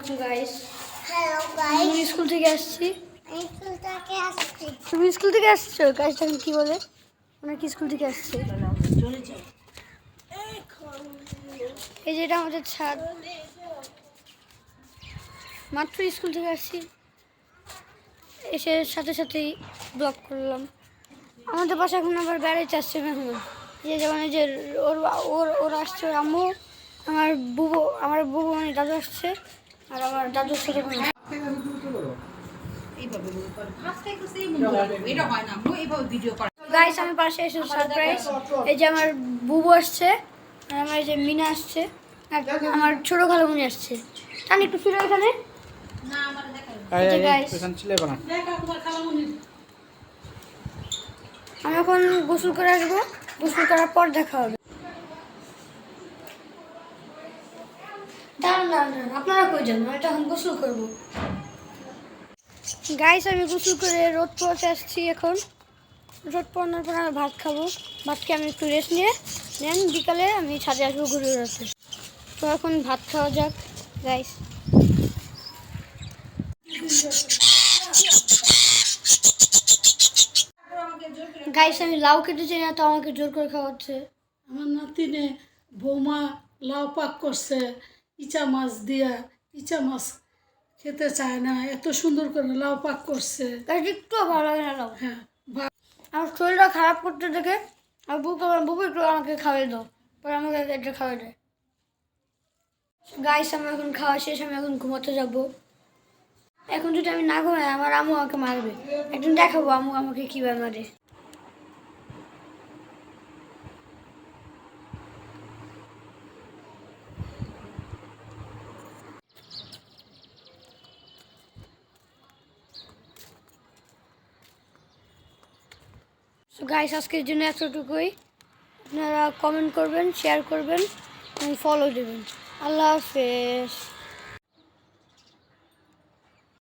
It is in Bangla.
আলাইকুম গাইস আমি স্কুল থেকে আসছি। তুমি স্কুল থেকে আসছো? গাইস এখন কি বলে? ওনার কি স্কুল থেকে আসছে? এই যে এটা আমাদের ছাদ। মাত্র স্কুল থেকে আসছি। এসে সাথে সাথেই ব্লক করলাম। আমাদের পাশে এখন আবার বেড়াইতে আসছে মেহমান। যে যেমন এই যে ওর ওর ওর আসছে ওর আম্মু। আমার বুবু আমার বুবু মানে দাদু আসছে। আর আমার ভিডিও করা। গাইস আমি পাশে এসে সারপ্রাইজ এই যে আমার বুবু আসছে আর আমার এই যে মিনা আসছে আর আমার ছোট খালামুনি আসছে। টান একটু ফিরে এখানে। আমি এখন গোসল করে আসব। গোসল করার পর দেখা হবে। দাঁড়ান দাঁড়ান দাঁড়ান। আপনারা কই যান? আমি তখন গোসল করব। গাইস আমি গোসল করে রোদ পড়তে আসছি এখন। রোদ পড়ানোর পর আমি ভাত খাব। ভাত খেয়ে আমি একটু রেস্ট নিয়ে নেন বিকালে আমি ছাদে আসব ঘুরে বেড়াতে তো এখন ভাত খাওয়া যাক গাইস গাইস আমি লাউ চাই না তো আমাকে জোর করে খাওয়াচ্ছে। আমার নাতিনে বৌমা লাউ পাক করছে। ইচা মাছ দিয়া ইচা মাছ খেতে চায় না এত সুন্দর করে লাউ পাক করছে। একটু ভালো লাগে না লাউ? হ্যাঁ আমার শরীরটা খারাপ করতে দেখে আর বুক বুবু একটু আমাকে খাওয়াই দাও। পরে আমাকে এটা খাওয়াই দেয় গাইস আমার এখন খাওয়া শেষ আমি এখন ঘুমাতে যাব। এখন যদি আমি না ঘুমাই আমার আম্মু আমাকে মারবে। একদিন দেখাবো আম্মু আমাকে কীভাবে মারে। গাইস আজকের জন্য এতটুকুই। আপনারা কমেন্ট করবেন শেয়ার করবেন এবং ফলো দেবেন। আল্লাহ হাফেজ।